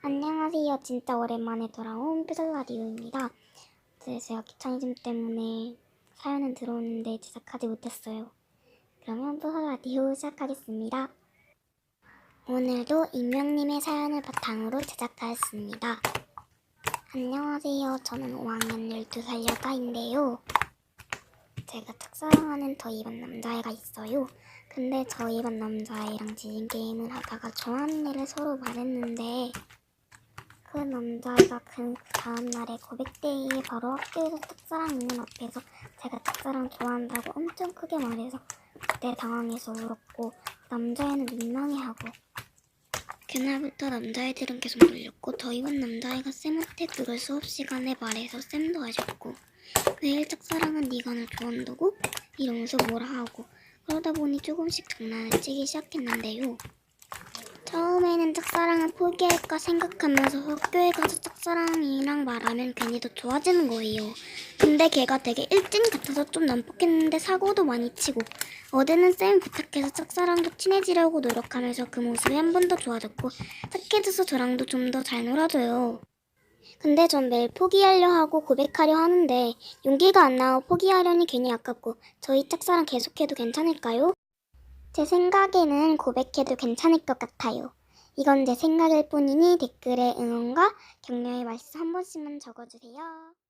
안녕하세요. 진짜 오랜만에 돌아온 삐살라디오입니다. 네, 제가 귀차니즘 때문에 사연은 들어오는데 제작하지 못했어요. 그러면 삐살라디오 시작하겠습니다. 오늘도 익명님의 사연을 바탕으로 제작하였습니다. 안녕하세요. 저는 5학년 12살 여자인데요. 제가 착사랑하는 저 이반 남자애가 있어요. 근데 저 이반 남자애랑 지진 게임을 하다가 좋아하는 일을 서로 말했는데 그 남자애가 그 다음날에 고백데이에 바로 학교에서 짝사랑 있는 앞에서 제가 짝사랑 좋아한다고 엄청 크게 말해서 그때 당황해서 울었고 남자애는 민망해하고 그날부터 남자애들은 계속 놀렸고 저희 반 남자애가 쌤한테 그걸 수업 시간에 말해서 쌤도 아셨고 매일 짝사랑은 네가 날 좋아한다고? 이러면서 뭐라 하고 그러다 보니 조금씩 장난을 치기 시작했는데요. 처음에는 짝사랑을 포기할까 생각하면서 학교에 가서 짝사랑이랑 말하면 괜히 더 좋아지는 거예요. 근데 걔가 되게 일진 같아서 좀 난폭했는데 사고도 많이 치고 어제는 쌤 부탁해서 짝사랑도 친해지려고 노력하면서 그 모습이 한 번 더 좋아졌고 착해져서 저랑도 좀 더 잘 놀아줘요. 근데 전 매일 포기하려 하고 고백하려 하는데 용기가 안 나와 포기하려니 괜히 아깝고 저희 짝사랑 계속해도 괜찮을까요? 제 생각에는 고백해도 괜찮을 것 같아요. 이건 제 생각일 뿐이니 댓글에 응원과 격려의 말씀 한 번씩만 적어주세요.